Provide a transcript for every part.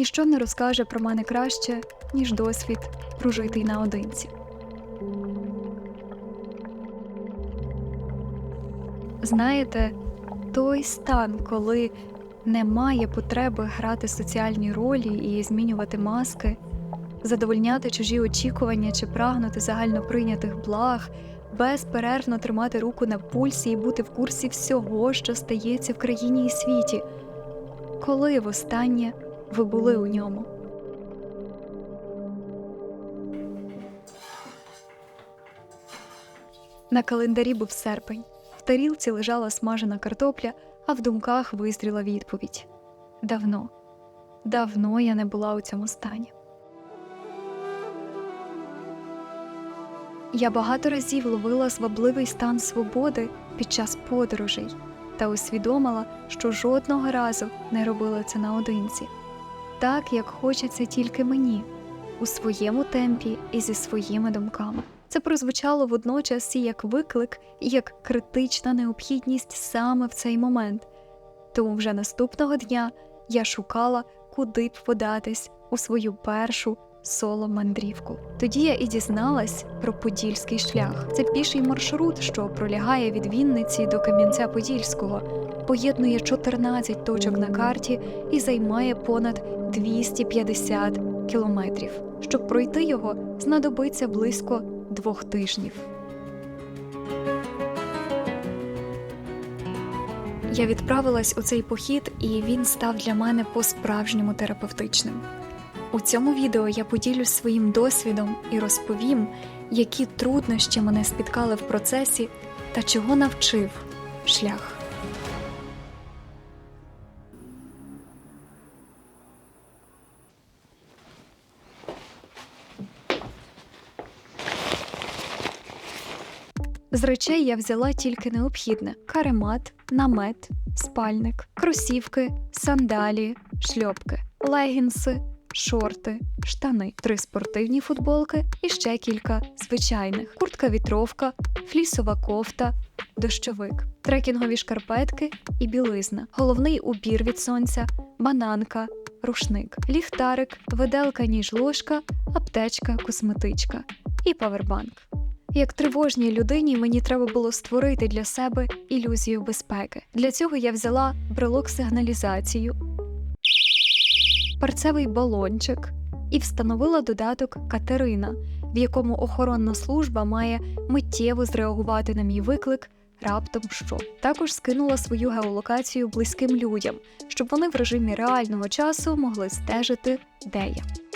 Ніщо не розкаже про мене краще, ніж досвід прожитий наодинці. Знаєте, той стан, коли немає потреби грати соціальні ролі і змінювати маски, задовольняти чужі очікування чи прагнути загальноприйнятих благ, безперервно тримати руку на пульсі і бути в курсі всього, що стається в країні і світі. Коли востаннє ви були у ньому? На календарі був серпень. В тарілці лежала смажена картопля, а в думках вистріла відповідь. Давно, давно я не була у цьому стані. Я багато разів ловила свабливий стан свободи під час подорожей та усвідомила, що жодного разу не робила це наодинці, так як хочеться тільки мені, у своєму темпі і зі своїми думками. Це прозвучало водночас і як виклик, і як критична необхідність саме в цей момент. Тому вже наступного дня я шукала, куди б податись у свою першу соло-мандрівку. Тоді я і дізналась про подільський шлях. Це піший маршрут, що пролягає від Вінниці до Кам'янця-Подільського, поєднує 14 точок на карті і займає понад 250 кілометрів. Щоб пройти його, знадобиться близько двох тижнів. Я відправилась у цей похід, і він став для мене по-справжньому терапевтичним. У цьому відео я поділюсь своїм досвідом і розповім, які труднощі мене спіткали в процесі та чого навчив шлях. З речей я взяла тільки необхідне: каремат, намет, спальник, кросівки, сандалі, шльопки, легінси, шорти, штани, три спортивні футболки і ще кілька звичайних: куртка вітровка, флісова кофта, дощовик, трекінгові шкарпетки і білизна, головний убір від сонця, бананка, рушник, ліхтарик, виделка ніж ложка, аптечка, косметичка і павербанк. Як тривожній людині мені треба було створити для себе ілюзію безпеки. Для цього я взяла брелок сигналізацію, парцевий балончик і встановила додаток Катерина, в якому охоронна служба має миттєво зреагувати на мій виклик раптом що. Також скинула свою геолокацію близьким людям, щоб вони в режимі реального часу могли стежити, де я.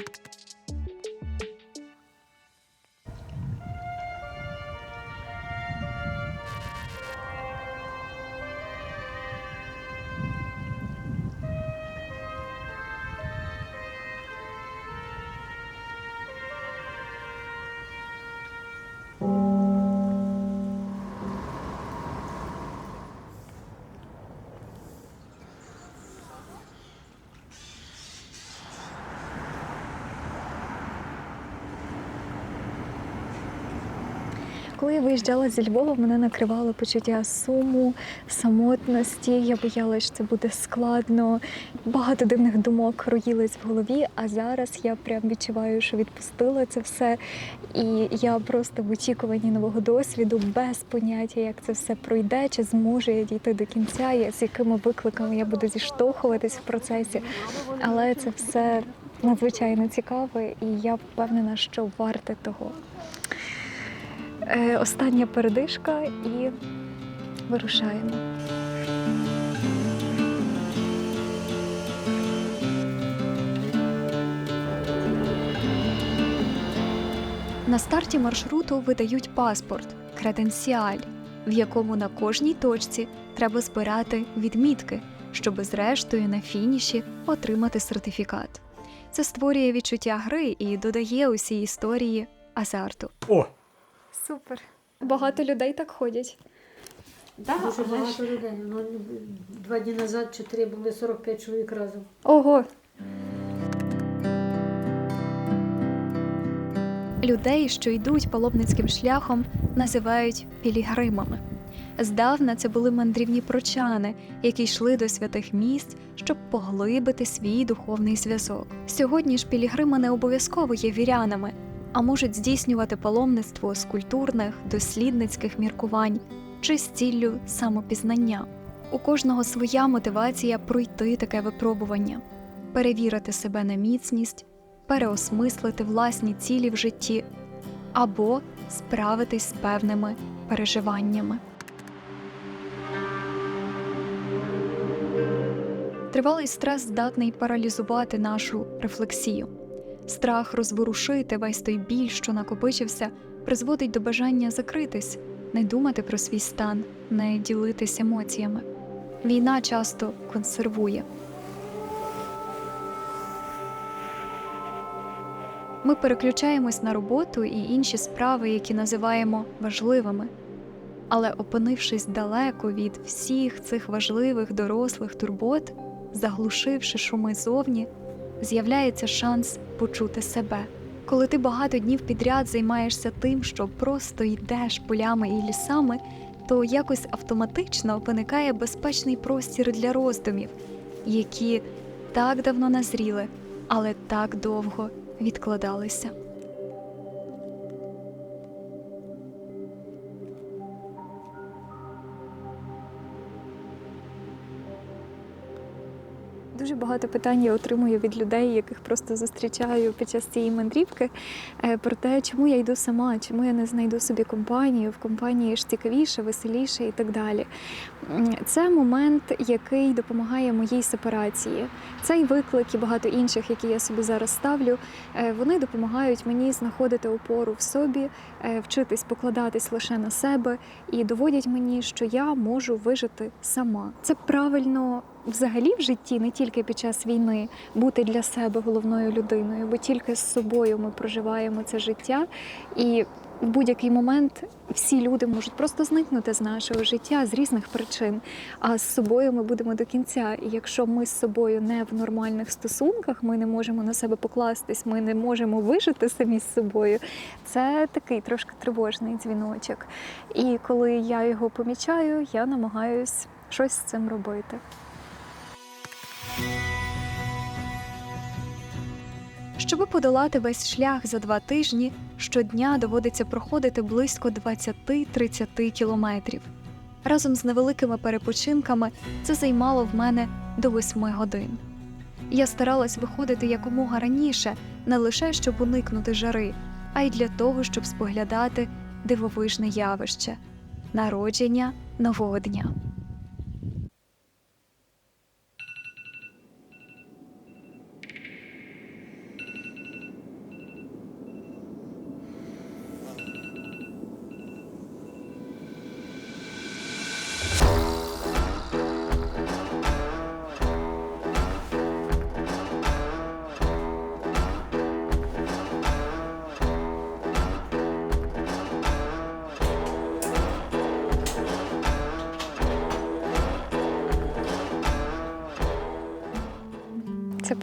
Коли я виїжджала зі Львова, мене накривало почуття суму, самотності. Я боялася, що це буде складно. Багато дивних думок роїлись в голові. А зараз я прям відчуваю, що відпустила це все. І я просто в очікуванні нового досвіду, без поняття, як це все пройде, чи зможу я дійти до кінця, з якими викликами я буду зіштовхуватись в процесі. Але це все надзвичайно цікаве, і я впевнена, що варте того. Е, остання передишка і вирушаємо. На старті маршруту видають паспорт креденсіаль, в якому на кожній точці треба збирати відмітки, щоб зрештою на фініші отримати сертифікат. Це створює відчуття гри і додає усій історії азарту. О, Супер. Багато людей так ходять. Да, дуже але багато людей. Ну, два дні назад чи три були 45 чоловік разом. Ого. Людей, що йдуть паломницьким шляхом, називають пілігримами. Здавна це були мандрівні прочани, які йшли до святих місць, щоб поглибити свій духовний зв'язок. Сьогодні ж пілігрими не обов'язково є вірянами, а можуть здійснювати паломництво з культурних, дослідницьких міркувань чи з ціллю самопізнання. У кожного своя мотивація пройти таке випробування, перевірити себе на міцність, переосмислити власні цілі в житті або справитись з певними переживаннями. Тривалий стрес здатний паралізувати нашу рефлексію. Страх розворушити весь той біль, що накопичився, призводить до бажання закритись, не думати про свій стан, не ділитись емоціями. Війна часто консервує. Ми переключаємось на роботу і інші справи, які називаємо важливими. Але опинившись далеко від всіх цих важливих дорослих турбот, заглушивши шуми зовні, з'являється шанс почути себе. Коли ти багато днів підряд займаєшся тим, що просто йдеш полями і лісами, то якось автоматично виникає безпечний простір для роздумів, які так давно назріли, але так довго відкладалися. Дуже багато питань я отримую від людей, яких просто зустрічаю під час цієї мандрівки, е, про те, чому я йду сама, чому я не знайду собі компанію, в компанії ж цікавіше, веселіше і так далі. Це момент, який допомагає моїй сепарації. Цей виклик і багато інших, які я собі зараз ставлю, е, вони допомагають мені знаходити опору в собі, е, вчитись покладатись лише на себе і доводять мені, що я можу вижити сама. Це правильно взагалі в житті, не тільки під час війни, бути для себе головною людиною, бо тільки з собою ми проживаємо це життя. І в будь-який момент всі люди можуть просто зникнути з нашого життя з різних причин. А з собою ми будемо до кінця. І якщо ми з собою не в нормальних стосунках, ми не можемо на себе покластись, ми не можемо вижити самі з собою. Це такий трошки тривожний дзвіночок. І коли я його помічаю, я намагаюсь щось з цим робити. Щоби подолати весь шлях за два тижні, щодня доводиться проходити близько 20-30 кілометрів. Разом з невеликими перепочинками це займало в мене до 8 годин. Я старалась виходити якомога раніше, не лише щоб уникнути жари, а й для того, щоб споглядати дивовижне явище народження нового дня.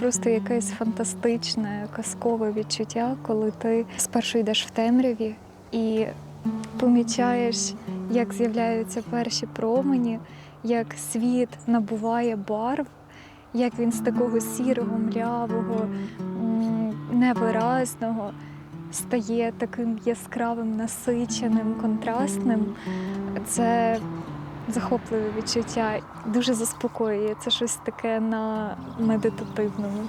Просто якесь фантастичне, казкове відчуття, коли ти спершу йдеш в темряві і помічаєш, як з'являються перші промені, як світ набуває барв, як він з такого сірого, млявого, невиразного стає таким яскравим, насиченим, контрастним. Це захопливе відчуття, дуже заспокоює. Це щось таке на медитативному.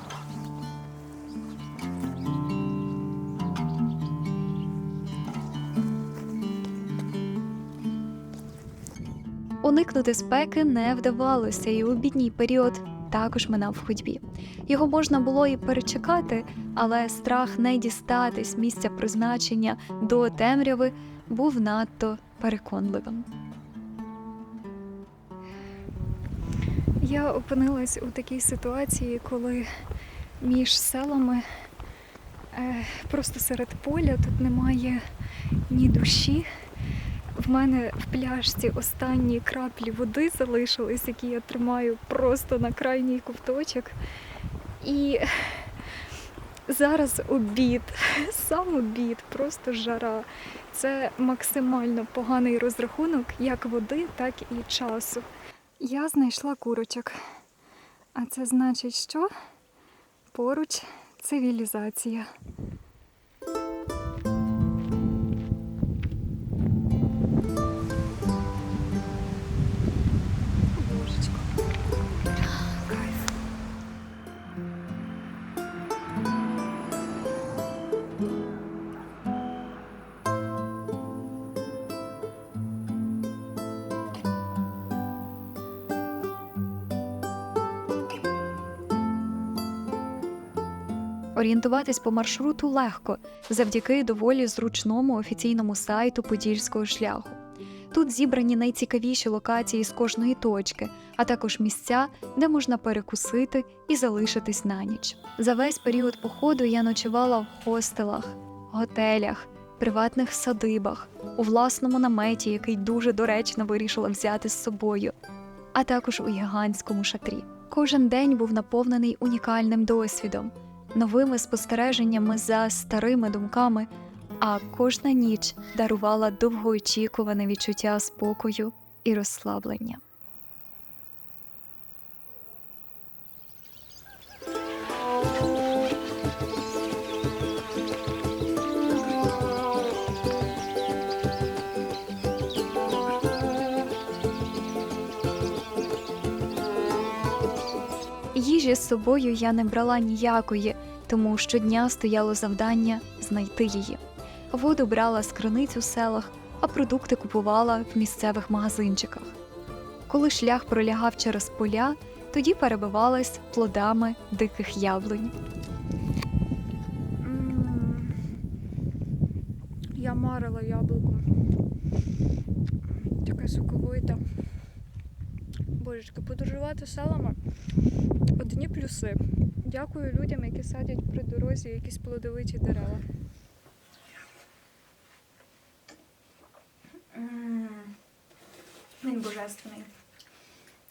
Уникнути спеки не вдавалося, і у обідній період також минав в ходьбі. Його можна було і перечекати, але страх не дістатись місця призначення до темряви був надто переконливим. Я опинилась у такій ситуації, коли між селами е, просто серед поля тут немає ні душі. В мене в пляшці останні краплі води залишились, які я тримаю просто на крайній ковточок. І Зараз обід, сам обід, просто жара. Це максимально поганий розрахунок як води, так і часу. Я знайшла курочок. А це значить, що поруч цивілізація. Орієнтуватись по маршруту легко завдяки доволі зручному офіційному сайту Подільського шляху. Тут зібрані найцікавіші локації з кожної точки, а також місця, де можна перекусити і залишитись на ніч. За весь період походу я ночувала в хостелах, готелях, приватних садибах, у власному наметі, який дуже доречно вирішила взяти з собою, а також у гігантському шатрі. Кожен день був наповнений унікальним досвідом новими спостереженнями за старими думками, а кожна ніч дарувала довгоочікуване відчуття спокою і розслаблення. Їжі з собою я не брала ніякої, тому щодня стояло завдання знайти її. Воду брала з криниць у селах, а продукти купувала в місцевих магазинчиках. Коли шлях пролягав через поля, тоді перебивалась плодами диких яблунь. Я марила яблуко. Таке соковите. Божечки, подорожувати селами одні плюси. Дякую людям, які садять при дорозі якісь плодовиті дерева. Він божественний.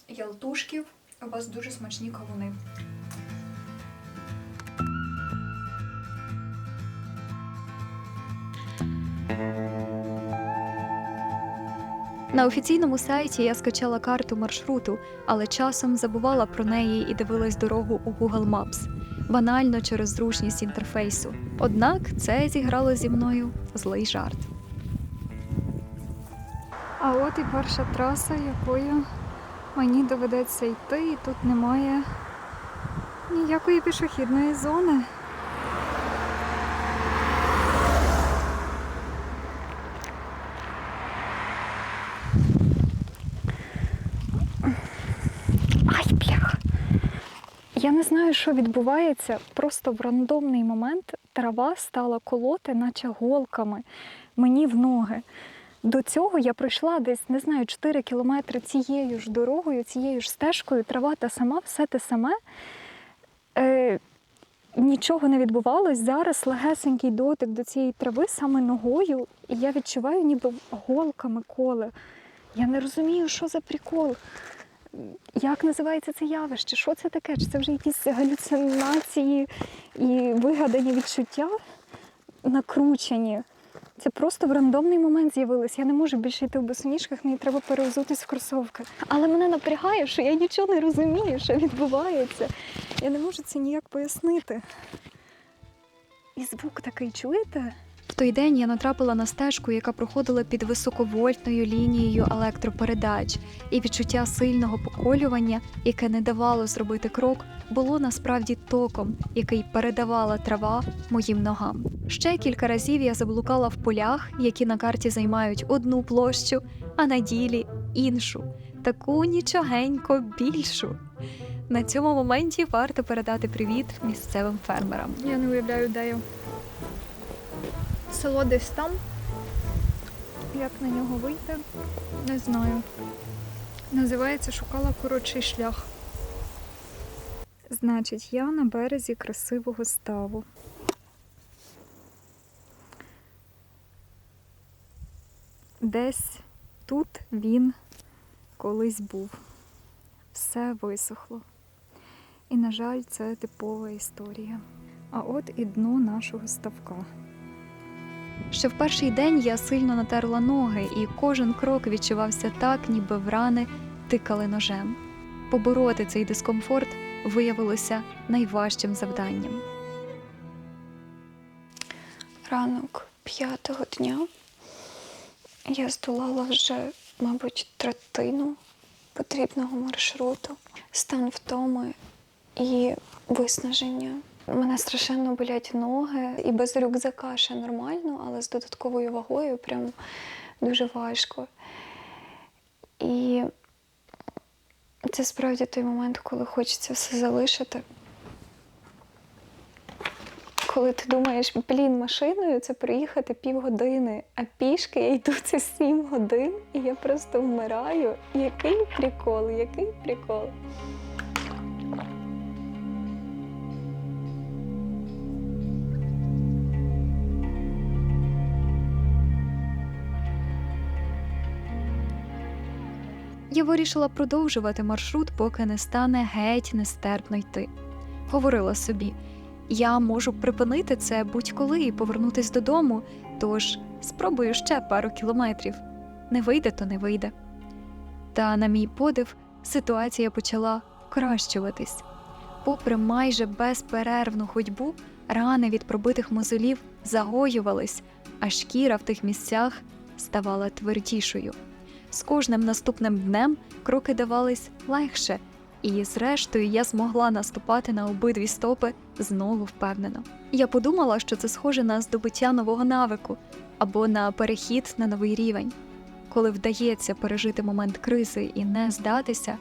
Ялтушків, у вас дуже смачні кавуни. На офіційному сайті я скачала карту маршруту, але часом забувала про неї і дивилась дорогу у Google Maps, банально через зручність інтерфейсу. Однак це зіграло зі мною злий жарт. А от і перша траса, якою мені доведеться йти, і тут немає ніякої пішохідної зони. Не знаю, що відбувається. Просто в рандомний момент трава стала колоти, наче голками мені в ноги. До цього я пройшла десь, не знаю, 4 кілометри цією ж дорогою, цією ж стежкою, трава та сама, все те саме. Е, нічого не відбувалось. Зараз легесенький дотик до цієї трави саме ногою, і я відчуваю ніби голками коле. Я не розумію, що за прикол. Як називається це явище? Що це таке? Чи це вже якісь галюцинації і вигадані відчуття накручені? Це просто в рандомний момент з'явилось. Я не можу більше йти в босоніжках, мені треба переозутись в кросовки. Але мене напрягає, що я нічого не розумію, що відбувається. Я не можу це ніяк пояснити. І звук такий, чуєте? Той день я натрапила на стежку, яка проходила під високовольтною лінією електропередач, і відчуття сильного поколювання, яке не давало зробити крок, було насправді током, який передавала трава моїм ногам. Ще кілька разів я заблукала в полях, які на карті займають одну площу, а на ділі іншу, таку нічогенько більшу. На цьому моменті варто передати привіт місцевим фермерам. Я не уявляю, де я. Село десь там. Як на нього вийти? Не знаю. Називається Шукала коротший шлях. Значить, я на березі красивого ставу. Десь тут він колись був. Все висохло. І, на жаль, це типова історія. А от і дно нашого ставка. Ще в перший день я сильно натерла ноги, і кожен крок відчувався так, ніби в рани тикали ножем. Побороти цей дискомфорт виявилося найважчим завданням. Ранок п'ятого дня я здолала вже, мабуть, третину потрібного маршруту. Стан втоми і виснаження. У мене страшенно болять ноги, і без рюкзака ще нормально, але з додатковою вагою прям дуже важко. І це справді той момент, коли хочеться все залишити. Коли ти думаєш, блін, машиною це проїхати півгодини, а пішки я йду це сім годин, і я просто вмираю. Який прикол, який прикол. Я вирішила продовжувати маршрут, поки не стане геть нестерпно йти. Говорила собі: я можу припинити це будь-коли і повернутись додому, тож спробую ще пару кілометрів. Не вийде, то не вийде. Та, на мій подив, ситуація почала покращуватись. Попри майже безперервну ходьбу, рани від пробитих мозолів загоювались, а шкіра в тих місцях ставала твердішою. З кожним наступним днем кроки давались легше, і зрештою я змогла наступати на обидві стопи знову впевнено. Я подумала, що це схоже на здобуття нового навику або на перехід на новий рівень. Коли вдається пережити момент кризи і не здатися,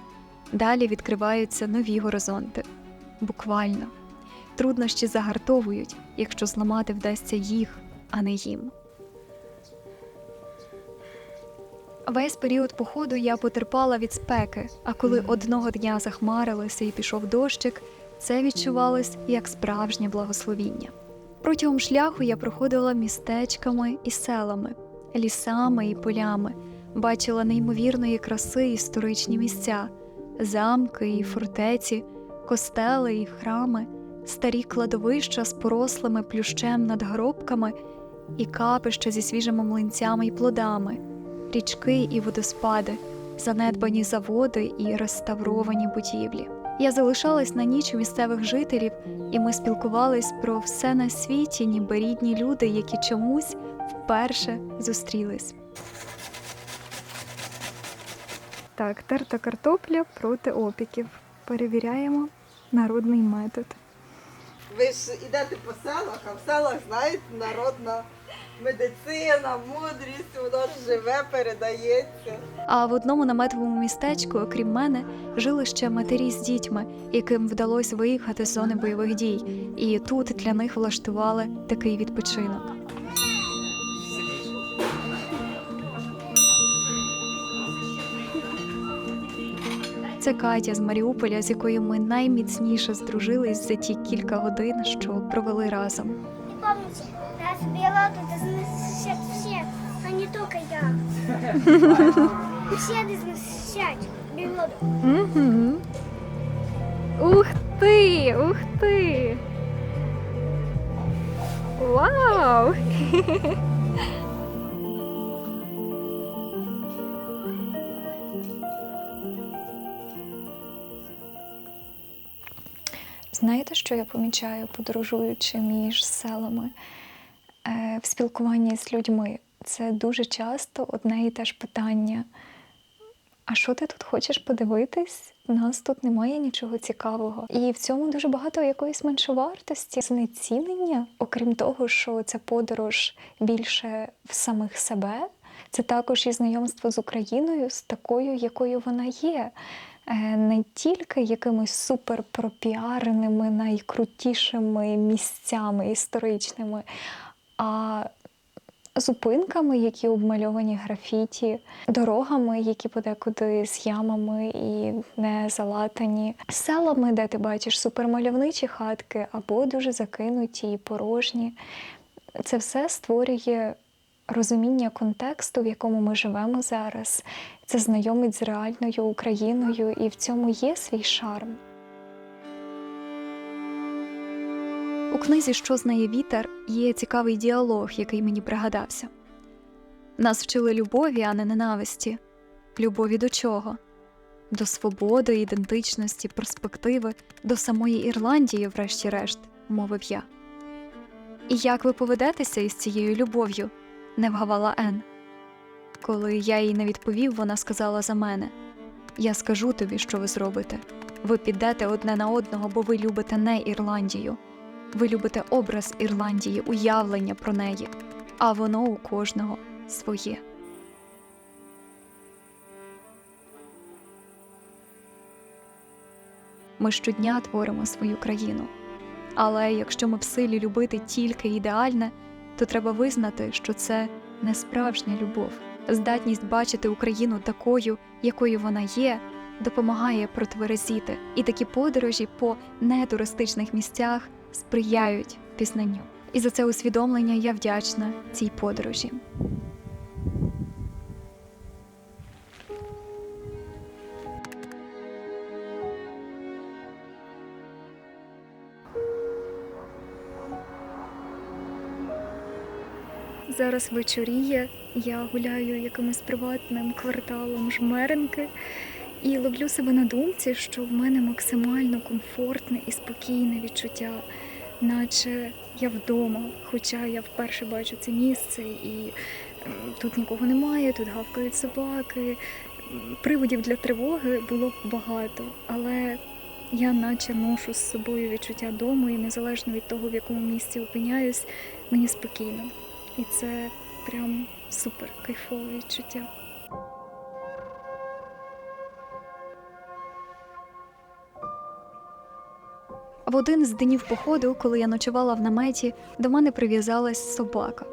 далі відкриваються нові горизонти. Буквально труднощі загартовують, якщо зламати вдасться їх, а не їм. Весь період походу я потерпала від спеки, а коли одного дня захмарилося і пішов дощик, це відчувалось як справжнє благословіння. Протягом шляху я проходила містечками і селами, лісами і полями, бачила неймовірної краси історичні місця, замки і фортеці, костели і храми, старі кладовища з порослими плющем надгробками і капища зі свіжими млинцями і плодами річки і водоспади, занедбані заводи і реставровані будівлі. Я залишалась на ніч у місцевих жителів, і ми спілкувались про все на світі, ніби рідні люди, які чомусь вперше зустрілись. Так, терта картопля проти опіків. Перевіряємо народний метод. Ви ж йдете по селах, а в селах, знаєте, народна медицина, мудрість, воно ж живе, передається. А в одному наметовому містечку, окрім мене, жили ще матері з дітьми, яким вдалося виїхати з зони бойових дій, і тут для них влаштували такий відпочинок. Це Катя з Маріуполя, з якою ми найміцніше здружились за ті кілька годин, що провели разом. Помните, биологи должны защищать все, а не только я. Все биологов. Угу. Ух ти! Ух ти! Вау! Знаєте, що я помічаю, подорожуючи між селами в спілкуванні з людьми? Це дуже часто одне і те ж питання. А що ти тут хочеш подивитись? У нас тут немає нічого цікавого. І в цьому дуже багато якоїсь меншовартості, знецінення. Окрім того, що ця подорож більше в самих себе, це також і знайомство з Україною, з такою, якою вона є. Е, Не тільки якимись супер пропіареними, найкрутішими місцями історичними, а зупинками, які обмальовані графіті, дорогами, які подекуди з ямами і не залатані, селами, де ти бачиш супермальовничі хатки або дуже закинуті і порожні. Це все створює розуміння контексту, в якому ми живемо зараз. Це знайомить з реальною Україною, і в цьому є свій шарм. У книзі Що знає вітер є цікавий діалог, який мені пригадався. Нас вчили любові, а не ненависті. Любові до чого? До свободи, ідентичності, перспективи, до самої Ірландії, врешті-решт, мовив я. І як ви поведетеся із цією любов'ю? не вгавала Ен. Коли я їй не відповів, вона сказала за мене: Я скажу тобі, що ви зробите. Ви підете одне на одного, бо ви любите не Ірландію. Ви любите образ Ірландії, уявлення про неї, а воно у кожного своє. Ми щодня творимо свою країну. Але якщо ми в силі любити тільки ідеальне, то треба визнати, що це не справжня любов. Здатність бачити Україну такою, якою вона є, допомагає протверезіти, і такі подорожі по нетуристичних місцях сприяють пізнанню. І за це усвідомлення я вдячна цій подорожі. Зараз вечоріє, я гуляю якимось приватним кварталом жмеренки і ловлю себе на думці, що в мене максимально комфортне і спокійне відчуття, наче я вдома, хоча я вперше бачу це місце і тут нікого немає, тут гавкають собаки. Приводів для тривоги було багато, але я наче ношу з собою відчуття дому, і незалежно від того, в якому місці опиняюсь, мені спокійно. І це прям супер кайфове відчуття. В один з днів походу, коли я ночувала в наметі, до мене прив'язалась собака.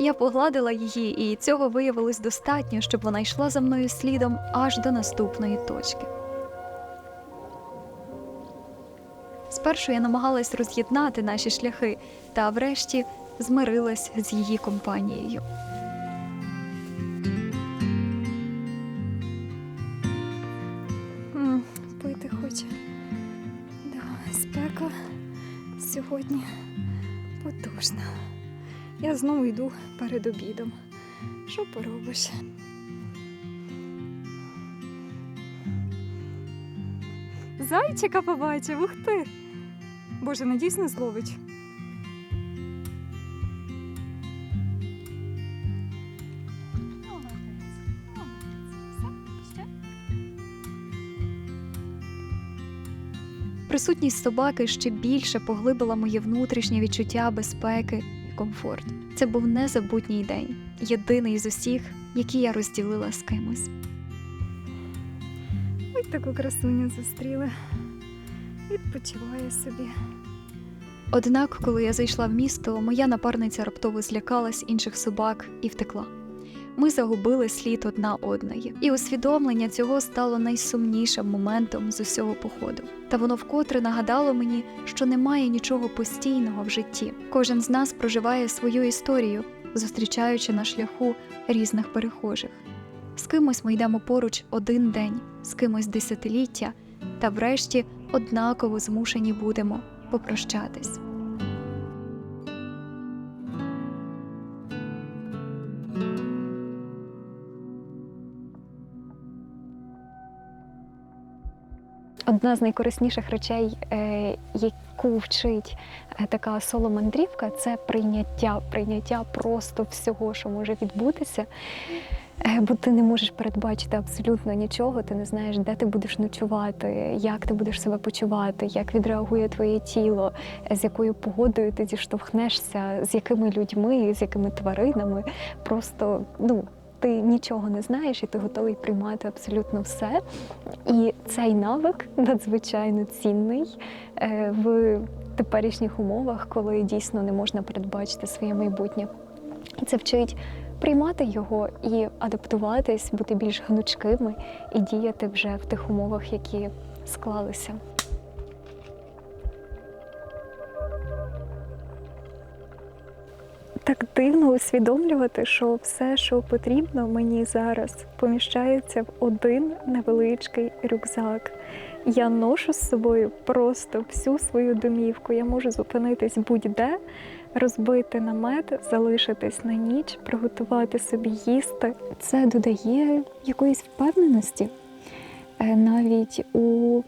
Я погладила її, і цього виявилось достатньо, щоб вона йшла за мною слідом аж до наступної точки. Спершу я намагалась роз'єднати наші шляхи, та врешті змирилась з її компанією. Сьогодні потужна. Я знову йду перед обідом. Що поробиш? Зайчика побачив, ух ти! Боже, надійсно не зловить. Присутність собаки ще більше поглибила моє внутрішнє відчуття безпеки і комфорту. Це був незабутній день, єдиний з усіх, який я розділила з кимось. Ось таку красуню зустріли. Відпочиває собі. Однак, коли я зайшла в місто, моя напарниця раптово злякалась інших собак і втекла. Ми загубили слід одна одної, і усвідомлення цього стало найсумнішим моментом з усього походу. Та воно вкотре нагадало мені, що немає нічого постійного в житті. Кожен з нас проживає свою історію, зустрічаючи на шляху різних перехожих. З кимось ми йдемо поруч один день, з кимось десятиліття, та врешті однаково змушені будемо попрощатись. Одна з найкорисніших речей, е, яку вчить е, така соло-мандрівка, це прийняття, прийняття просто всього, що може відбутися. Е, Бо ти не можеш передбачити абсолютно нічого, ти не знаєш, де ти будеш ночувати, як ти будеш себе почувати, як відреагує твоє тіло, з якою погодою ти зіштовхнешся, з якими людьми, з якими тваринами. Просто ну, ти нічого не знаєш, і ти готовий приймати абсолютно все. І цей навик надзвичайно цінний е, в теперішніх умовах, коли дійсно не можна передбачити своє майбутнє. Це вчить приймати його і адаптуватись, бути більш гнучкими і діяти вже в тих умовах, які склалися. Так дивно усвідомлювати, що все, що потрібно мені зараз, поміщається в один невеличкий рюкзак. Я ношу з собою просто всю свою домівку. Я можу зупинитись будь-де, розбити намет, залишитись на ніч, приготувати собі їсти. Це додає якоїсь впевненості. Е, Навіть у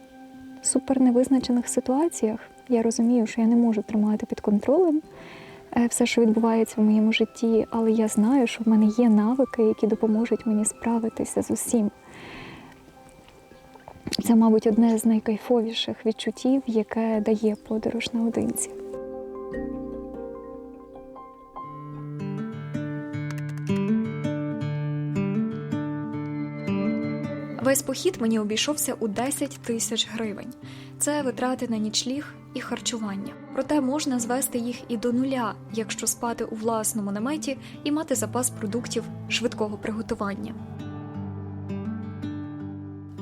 суперневизначених ситуаціях я розумію, що я не можу тримати під контролем все, що відбувається в моєму житті, але я знаю, що в мене є навики, які допоможуть мені справитися з усім. Це, мабуть, одне з найкайфовіших відчуттів, яке дає подорож наодинці. Весь похід мені обійшовся у 10 тисяч гривень. Це витрати на нічліг і харчування. Проте можна звести їх і до нуля, якщо спати у власному наметі і мати запас продуктів швидкого приготування.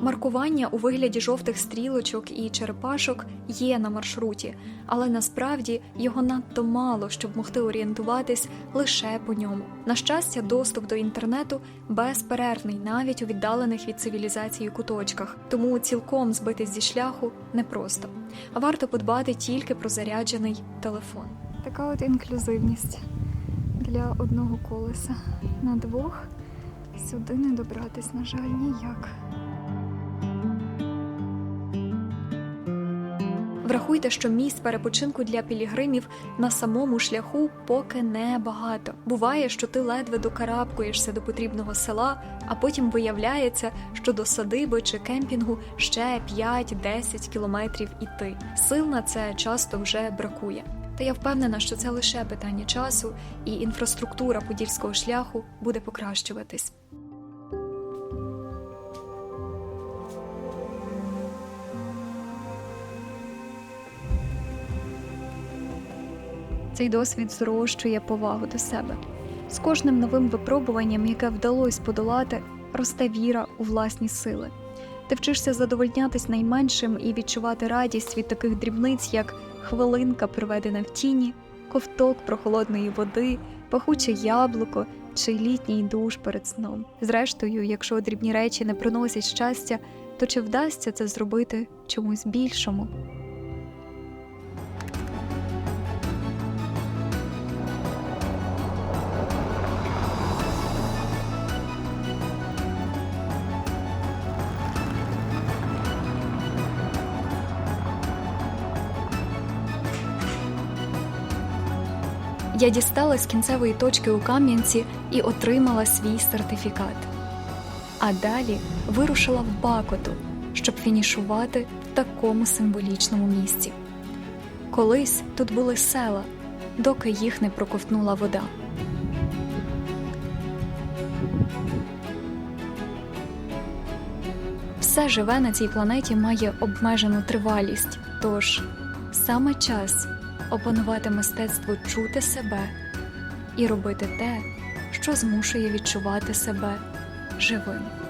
Маркування у вигляді жовтих стрілочок і черепашок є на маршруті, але насправді його надто мало, щоб могти орієнтуватись лише по ньому. На щастя, доступ до інтернету безперервний навіть у віддалених від цивілізації куточках, тому цілком збитись зі шляху непросто. А варто подбати тільки про заряджений телефон. Така от інклюзивність для одного колеса. На двох сюди не добратись, на жаль, ніяк. Врахуйте, що місць перепочинку для пілігримів на самому шляху поки небагато. Буває, що ти ледве докарабкуєшся до потрібного села, а потім виявляється, що до садиби чи кемпінгу ще 5-10 кілометрів іти. Сил на це часто вже бракує. Та я впевнена, що це лише питання часу, і інфраструктура подільського шляху буде покращуватись. Цей досвід зрощує повагу до себе. З кожним новим випробуванням, яке вдалося подолати, росте віра у власні сили. Ти вчишся задовольнятись найменшим і відчувати радість від таких дрібниць, як хвилинка, проведена в тіні, ковток прохолодної води, пахуче яблуко чи літній душ перед сном. Зрештою, якщо дрібні речі не приносять щастя, то чи вдасться це зробити чомусь більшому? Я дістала з кінцевої точки у Кам'янці і отримала свій сертифікат. А далі вирушила в Бакоту, щоб фінішувати в такому символічному місці. Колись тут були села, доки їх не проковтнула вода. Все живе на цій планеті має обмежену тривалість, тож саме час опанувати мистецтво чути себе і робити те, що змушує відчувати себе живим.